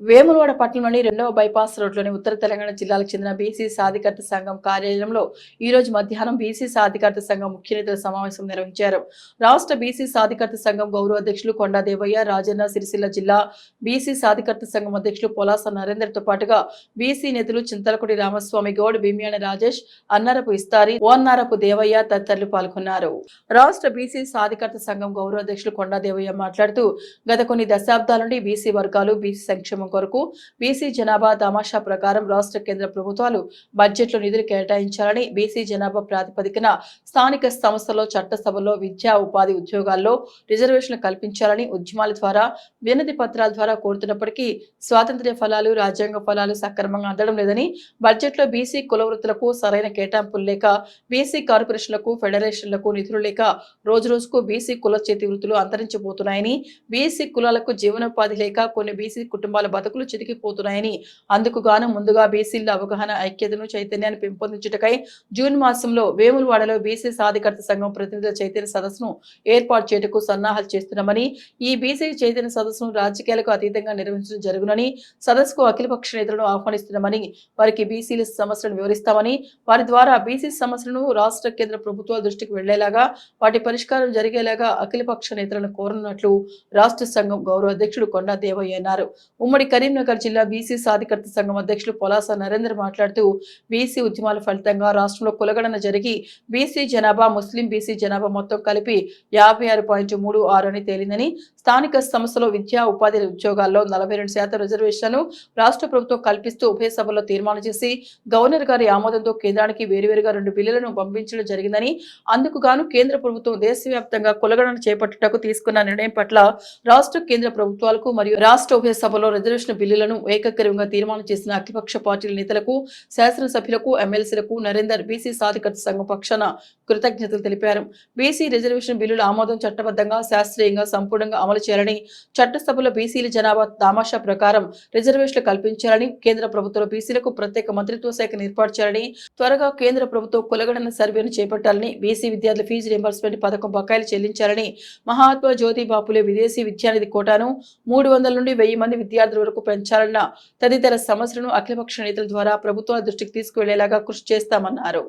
వేములవాడ పట్టణంలోని రెండవ బైపాస్ రోడ్లోని ఉత్తర తెలంగాణ జిల్లాలకు చెందిన బీసీ సాధికారత సంఘం కార్యాలయంలో ఈ రోజు మధ్యాహ్నం బీసీ సాధికారత సంఘం ముఖ్య నేతల సమావేశం నిర్వహించారు. రాష్ట్ర బీసీ సాధికారత సంఘం గౌరవ అధ్యక్షులు కొండా దేవయ్య రాజన్న సిరిసిల్ల జిల్లా బీసీ సాధికారత సంఘం అధ్యక్షులు పొలాస నరేందర్తో పాటుగా బీసీ నేతలు చింతలకుడి రామస్వామి గౌడ్ భీమ్యాన రాజేష్ అన్నారపు ఇస్తారి ఓన్నారపు దేవయ్య తదితరులు పాల్గొన్నారు. రాష్ట్ర బీసీ సాధికారత సంఘం గౌరవ అధ్యక్షులు కొండా దేవయ్య మాట్లాడుతూ గత కొన్ని దశాబ్దాల నుండి బీసీ వర్గాలు బీసీ సంక్షేమ కొరకు బీసీ జనాభా తమాషా ప్రకారం రాష్ట్ర కేంద్ర ప్రభుత్వాలు బడ్జెట్లో నిధులు కేటాయించాలని బీసీ జనాభా ప్రాతిపదికన స్థానిక సంస్థల్లో చట్టసభల్లో విద్యా ఉపాధి ఉద్యోగాల్లో రిజర్వేషన్లు కల్పించాలని ఉద్యమాల ద్వారా వినతి పత్రాల ద్వారా కోరుతున్నప్పటికీ స్వాతంత్ర్య ఫలాలు రాజ్యాంగ ఫలాలు సక్రమంగా అందడం లేదని బడ్జెట్లో బీసీ కుల వృత్తులకు సరైన కేటాయింపులు లేక బీసీ కార్పొరేషన్లకు ఫెడరేషన్లకు నిధులు లేక రోజు రోజుకు బీసీ కుల చేతి వృత్తులు అంతరించిపోతున్నాయని బీసీ కులాలకు జీవనోపాధి లేక కొన్ని బీసీ కుటుంబ కుటుంబాల బతుకులు చితికిపోతున్నాయని అందుకు గాను ముందుగా బీసీల అవగాహన ఐక్యతను చైతన్యాన్ని పెంపొందించుటకై జూన్ మాసంలో వేములవాడలో బీసీ సాధికారత సంఘం ప్రతినిధుల చైతన్య సదస్సును ఏర్పాటు చేయటకు సన్నాహాలు చేస్తున్నామని ఈ బీసీ చైతన్య సదస్సును రాజకీయాలకు అతీతంగా నిర్వహించడం జరుగునని సదస్సుకు అఖిలపక్ష నేతలను ఆహ్వానిస్తున్నామని వారికి బీసీల సమస్యలను వివరిస్తామని వారి ద్వారా బీసీ సమస్యలను రాష్ట్ర కేంద్ర ప్రభుత్వాల దృష్టికి వెళ్ళేలాగా వాటి పరిష్కారం జరిగేలాగా అఖిలపక్ష నేతలను కోరనున్నట్లు రాష్ట్ర సంఘం గౌరవ అధ్యక్షుడు కొండా దేవయ్య అన్నారు. ఉమ్మడి కరీంనగర్ జిల్లా బీసీ సాధికారత సంఘం అధ్యక్షులు పొలాస నరేంద్ర మాట్లాడుతూ బీసీ ఉద్యమాల ఫలితంగా రాష్ట్రంలో కులగణన జరిగి బీసీ జనాభా ముస్లిం బీసీ జనాభా మొత్తం కలిపి యాభై ఆరు పాయింట్ మూడు ఆరు అని తేలిందని స్థానిక సంస్థలో విద్యా ఉపాధి ఉద్యోగాల్లో నలభై రెండు శాతం రిజర్వేషన్లను రాష్ట్ర ప్రభుత్వం కల్పిస్తూ ఉభయ సభల్లో తీర్మానం చేసి గవర్నర్ గారి ఆమోదంతో కేంద్రానికి వేరువేరుగా రెండు బిల్లులను పంపించడం జరిగిందని అందుకు గాను కేంద్ర ప్రభుత్వం దేశవ్యాప్తంగా కులగణన చేపట్టుటకు తీసుకున్న నిర్ణయం పట్ల రాష్ట్ర కేంద్ర ప్రభుత్వాలకు మరియు రాష్ట్ర ఉభయ సభలో రిజర్వేషన్ బిల్లులను ఏకగ్రీవంగా తీర్మానం చేసిన అఖిలపక్ష పార్టీల నేతలకు శాసనసభ్యులకు ఎమ్మెల్సీలకు నరేందర్ బీసీ సాధికర్త సంఘం పక్షాన కృతజ్ఞతలు తెలిపారు. బీసీ రిజర్వేషన్ బిల్లుల ఆమోదం చట్టబద్ధంగా శాస్త్రీయంగా సంపూర్ణంగా అమలు చేయాలని చట్టసభలో బీసీల జనాభా తామాషా ప్రకారం రిజర్వేషన్లు కల్పించాలని కేంద్ర ప్రభుత్వం బీసీలకు ప్రత్యేక మంత్రిత్వ శాఖను ఏర్పాటు చేయాలని త్వరగా కేంద్ర ప్రభుత్వం కులగణన సర్వేను చేపట్టాలని బీసీ విద్యార్థుల ఫీజు రియంబర్స్మెంట్ పథకం బకాయిలు చెల్లించాలని మహాత్మా జ్యోతి బాపులే విదేశీ విద్యానిధి కోటాను మూడు వందల నుండి వెయ్యి మంది విద్యార్థుల వరకు పెంచాలన్న తదితర సమస్యలను అఖిలపక్ష నేతల ద్వారా ప్రభుత్వాల దృష్టికి తీసుకువెళ్ళేలాగా కృషి చేస్తామన్నారు.